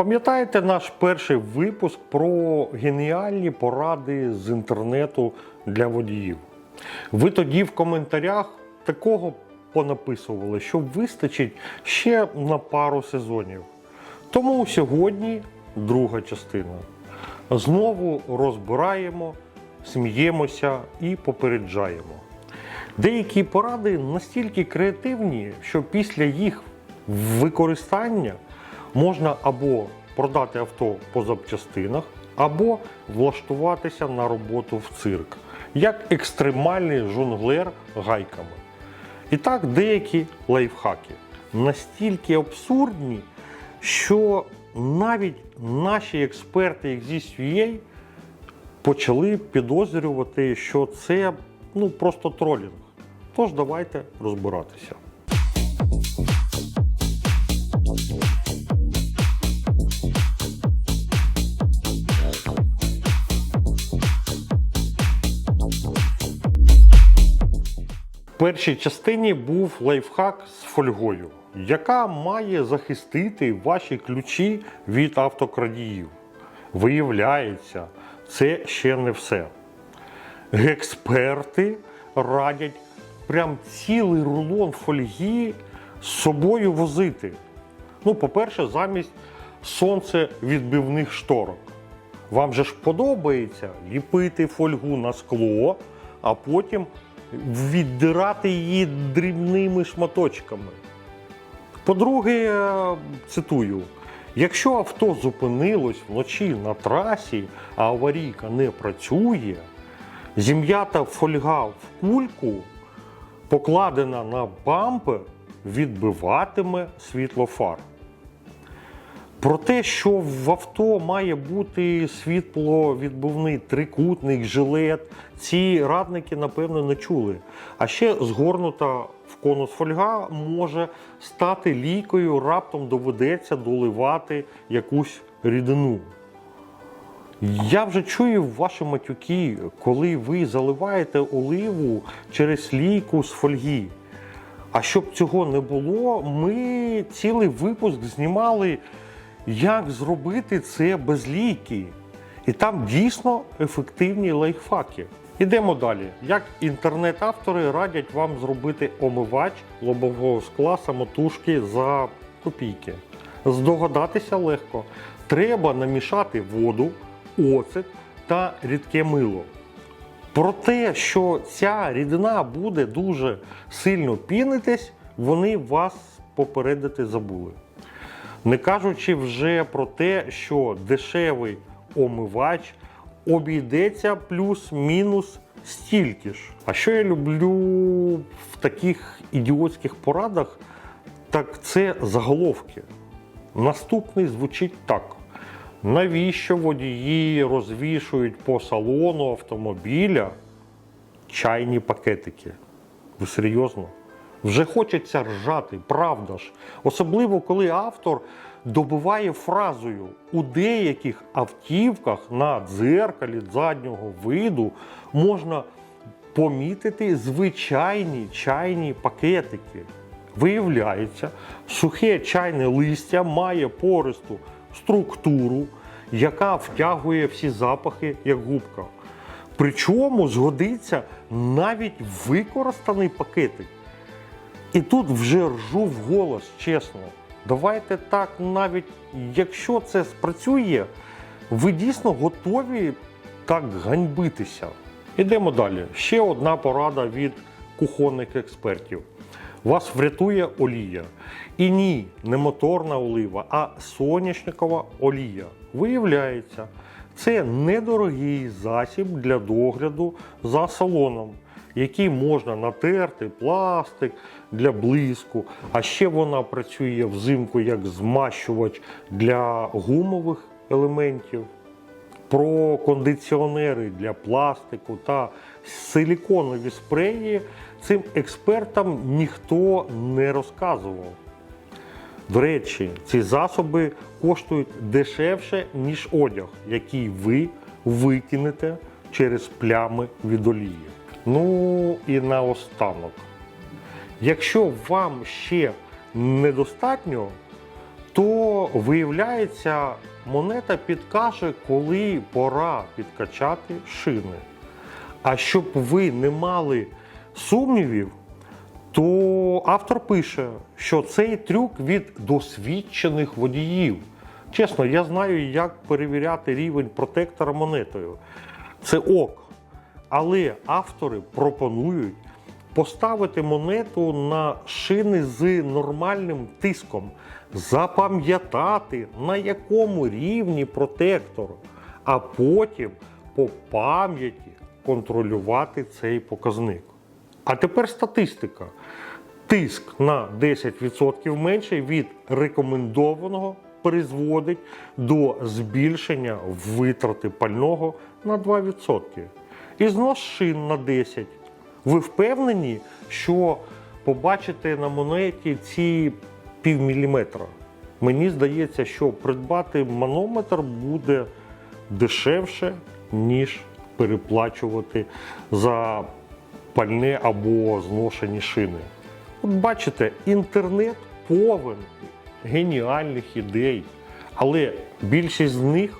Пам'ятаєте наш перший випуск про геніальні поради з інтернету для водіїв? Ви тоді в коментарях такого понаписували, що вистачить ще на пару сезонів. Тому сьогодні друга частина. Знову розбираємо, сміємося і попереджаємо. Деякі поради настільки креативні, що після їх використання можна або продати авто по запчастинах, або влаштуватися на роботу в цирк, як екстремальний жонглер гайками. І так деякі лайфхаки настільки абсурдні, що навіть наші експерти Exist.ua почали підозрювати, що це ну, просто тролінг. Тож давайте розбиратися. Першій частині був лайфхак з фольгою, яка має захистити ваші ключі від автокрадіїв. Виявляється, це ще не все. Експерти радять прям цілий рулон фольги з собою возити. Ну, по-перше, замість сонцевідбивних шторок. Вам же ж подобається ліпити фольгу на скло, а потім віддирати її дрібними шматочками. По-друге, е, цитую: якщо авто зупинилось вночі на трасі, а аварійка не працює, зім'ята фольга в кульку, покладена на бампер, відбиватиме світло фар. Про те, що в авто має бути світловідбивний трикутник, жилет, ці радники, напевно, не чули. А ще згорнута в конус фольга може стати лікою, раптом доведеться доливати якусь рідину. Я вже чую ваші матюки, коли ви заливаєте оливу через лійку з фольги. А щоб цього не було, ми цілий випуск знімали, як зробити це без лійки. І там дійсно ефективні лайфхаки. Ідемо далі. Як інтернет-автори радять вам зробити омивач лобового скла самотужки за копійки. Здогадатися легко. Треба намішати воду, оцет та рідке мило. Про те, що ця рідина буде дуже сильно пінитись, вони вас попередити забули. Не кажучи вже про те, що дешевий омивач обійдеться плюс-мінус стільки ж. А що я люблю в таких ідіотських порадах, так це заголовки. Наступний звучить так. Навіщо водії розвішують по салону автомобіля чайні пакетики? Ви серйозно? Вже хочеться ржати, правда ж. Особливо, коли автор добиває фразою у деяких автівках на дзеркалі заднього виду можна помітити звичайні чайні пакетики. Виявляється, сухе чайне листя має пористу структуру, яка втягує всі запахи як губка. Причому згодиться навіть використаний пакетик. І тут вже ржу в голос, чесно. Давайте так, навіть якщо це спрацює, ви дійсно готові так ганьбитися. Ідемо далі. Ще одна порада від кухонних експертів. Вас врятує олія. І ні, не моторна олива, а соняшникова олія. Виявляється, це недорогий засіб для догляду за салоном, який можна натерти пластик для блиску. А ще вона працює взимку як змащувач для гумових елементів. Про кондиціонери для пластику та силіконові спреї цим експертам ніхто не розказував. До речі, ці засоби коштують дешевше, ніж одяг, який ви викинете через плями від олії. Ну і наостанок. Якщо вам ще недостатньо, то виявляється, монета підкаже, коли пора підкачати шини. А щоб ви не мали сумнівів, то автор пише, що цей трюк від досвідчених водіїв. Чесно, я знаю, як перевіряти рівень протектора монетою. Це ок. Але автори пропонують поставити монету на шини з нормальним тиском, запам'ятати, на якому рівні протектор, а потім по пам'яті контролювати цей показник. А тепер статистика. Тиск на 10% менший від рекомендованого призводить до збільшення витрати пального на 2%. І знос шин на 10%. Ви впевнені, що побачите на монеті ці півміліметра? Мені здається, що придбати манометр буде дешевше, ніж переплачувати за пальне або зношені шини. От бачите, інтернет повен геніальних ідей, але більшість з них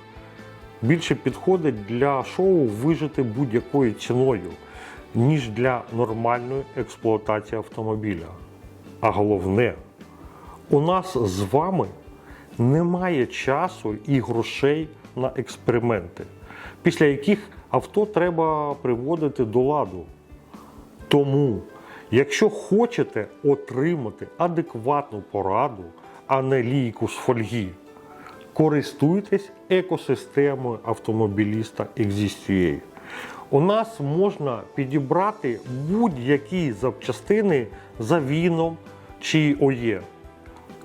більше підходить для шоу вижити будь-якою ціною, ніж для нормальної експлуатації автомобіля. А головне, у нас з вами немає часу і грошей на експерименти, після яких авто треба приводити до ладу. Тому, якщо хочете отримати адекватну пораду, а не лійку з фольги, користуйтесь екосистемою автомобіліста Exist.ua. У нас можна підібрати будь-які запчастини за віном чи ОЄ,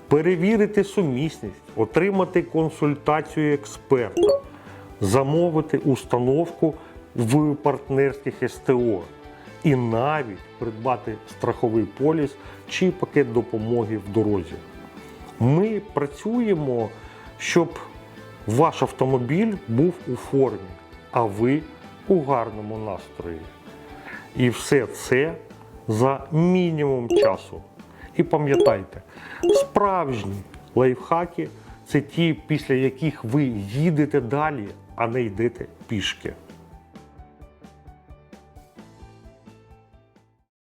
перевірити сумісність, отримати консультацію експерта, замовити установку в партнерських СТО і навіть придбати страховий поліс чи пакет допомоги в дорозі. Ми працюємо, щоб ваш автомобіль був у формі, а ви у гарному настрої. І все це за мінімум часу. І пам'ятайте, справжні лайфхаки це ті, після яких ви їдете далі, а не йдете пішки.